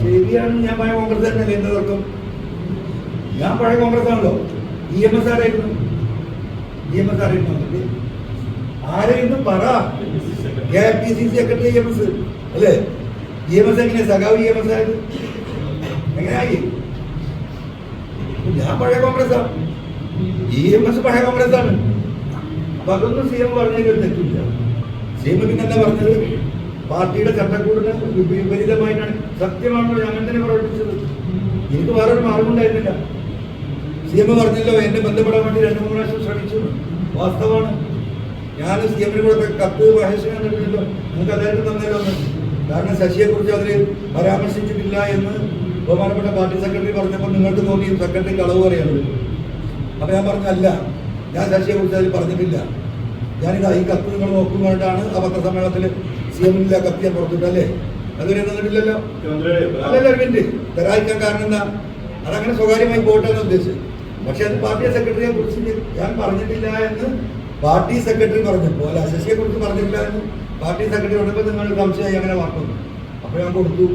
ശരിയാണ് ഞാൻ പഴയ കോൺഗ്രസ് തന്നെ എന്ത് തർക്കം ഞാൻ പഴയ കോൺഗ്രസ് ആണല്ലോ. ഇ എം എസ് ആരായിരുന്നു? ഇ എം എസ് ആരായിരുന്നു വന്നിട്ട്? ആരായിരുന്നു? പറ. K P C secretary E M S അല്ലേ? ഇ എം എസ് എങ്ങനെ സഖാവ് ഇ എം എസ് ആയത്? എങ്ങനെയായി ഞാൻ പഴയ കോൺഗ്രസ് ആണ്. ഇ എം എസ് പഴയ കോൺഗ്രസ് ആണ്. അപ്പൊ അതൊന്നും സി എം പറഞ്ഞതിൽ തെറ്റില്ല സി എം പിന്നെ എന്താ പറഞ്ഞത്? പാർട്ടിയുടെ ചട്ടക്കൂടിന് വിപരീതമായിട്ടാണ് സത്യമാണല്ലോ ഞാൻ തന്നെ പ്രവർത്തിച്ചത്. എനിക്ക് വേറൊരു മാർഗമുണ്ടായിരുന്നില്ല സി എം പറഞ്ഞല്ലോ എന്നെ ബന്ധപ്പെടാൻ വേണ്ടി രണ്ടു മൂന്ന് പ്രാവശ്യം ശ്രമിച്ചു. വാസ്തവമാണ്. ഞാൻ സി എമ്മിന് കൂടെ കത്ത് മഹേഷിനെ കണ്ടിട്ടില്ലല്ലോ നിങ്ങൾക്ക് അദ്ദേഹത്തിന് തന്നല്ലോ കാരണം ശശിയെ കുറിച്ച് അതിൽ പരാമർശിച്ചിട്ടില്ല എന്ന് ബഹുമാനപ്പെട്ട പാർട്ടി സെക്രട്ടറി പറഞ്ഞപ്പോൾ നിങ്ങൾക്ക് തോന്നി സെക്രട്ടറി കളവ് പറയാനുള്ളൂ അപ്പൊ ഞാൻ പറഞ്ഞല്ല ഞാൻ ശശിയെ കുറിച്ച് അതിൽ പറഞ്ഞിട്ടില്ല. ഞാനിതാ ഈ കത്ത് നിങ്ങൾ നോക്കുമ്പോഴാണ് ആ പത്രസമ്മേളനത്തിൽ സി എമ്മിനില്ല കത്ത് ഞാൻ പുറത്തിട്ടല്ലേ അതുവരെ തന്നിട്ടില്ലല്ലോ അല്ലല്ല മിനിറ്റ് തരാതിരിക്കാൻ കാരണം എന്താ? അതങ്ങനെ സ്വകാര്യമായി പോട്ടെ എന്ന് ഉദ്ദേശിച്ചു പക്ഷെ അത് പാർട്ടി സെക്രട്ടറിയെ കുറിച്ച് ഞാൻ പറഞ്ഞിട്ടില്ല എന്ന് പാർട്ടി സെക്രട്ടറി പറഞ്ഞപ്പോൾ അല്ല ശശിയെ കുറിച്ച് പറഞ്ഞിട്ടില്ല എന്ന് പാർട്ടി സെക്രട്ടറി പറഞ്ഞപ്പോൾ നിങ്ങൾ സംശയമായി അങ്ങനെ വാക്കുന്നു അപ്പോൾ ഞാൻ കൊടുത്തു.